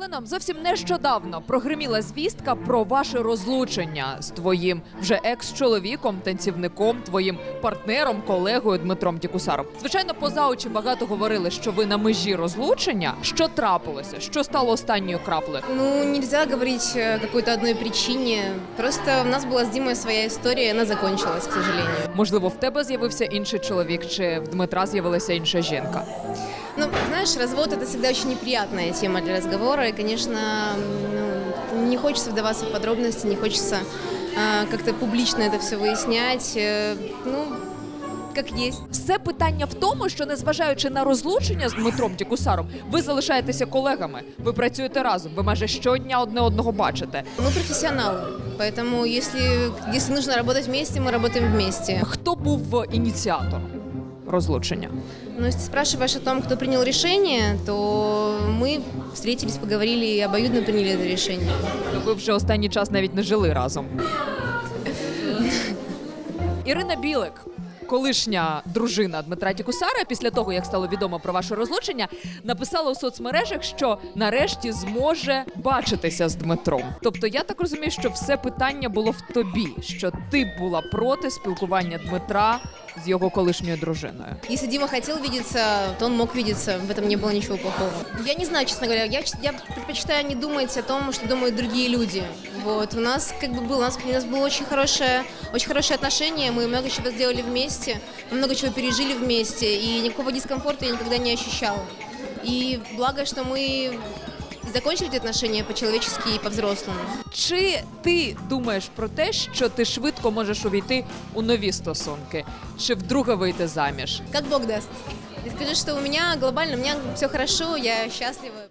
Олена, зовсім нещодавно прогриміла звістка про ваше розлучення з твоїм вже екс-чоловіком, танцівником, твоїм партнером, колегою Дмитром Дікусаром. Звичайно, поза очі багато говорили, що ви на межі розлучення. Що трапилося? Що стало останньою краплею? Ну, нельзя говорить о какой-то одной причине. Просто у нас была с Димой своя история, и она закончилась, к сожалению. Можливо, в тебе з'явився інший чоловік, чи в Дмитра з'явилася інша жінка. Ну, знаешь, развод это всегда очень неприятная тема для разговора, и, конечно, ну, не хочется вдаваться в подробности, не хочется а, как-то публично это все выяснять. Э, ну, как есть. Все питання в тому, що незважаючи на розлучення з Дмитром Дікусаром, ви залишаєтеся колегами. Ви працюєте разом. Ви майже щодня одне одного бачите. Мы профессионалы, поэтому если, если нужно работать вместе, мы работаем вместе. Хто був ініціатором розлучення? Но если ты спрашиваешь о том, кто принял решение, то мы встретились, поговорили и обоюдно приняли это решение. Ви вже останній час навіть не жили разом. Ірина Білик. Колишня дружина Дмитра Тікусара, після того як стало відомо про ваше розлучення, написала у соцмережах, що нарешті зможе бачитися з Дмитром. Тобто, я так розумію, що все питання було в тобі, що ти була проти спілкування Дмитра з його колишньою дружиною. Если Дима хотел видеться, то он мог видеться, в этом не было ничего плохого. Я не знаю, честно говоря, я, я предпочитаю не думать о том, что думают другие люди. Вот, у нас как бы было, у нас, у нас было очень хорошее, очень хорошее отношение, мы много чего сделали вместе, мы много чего пережили вместе, и никакого дискомфорта я никогда не ощущала. И благо, что мы закончили эти отношения по-человечески и по-взрослому. Чи ти думаєш про те, що ти швидко можеш увійти у нові стосунки, чи вдруге вийти заміж? Как Бог даст. Я скажу, что у меня глобально, у меня все хорошо, я счастлива.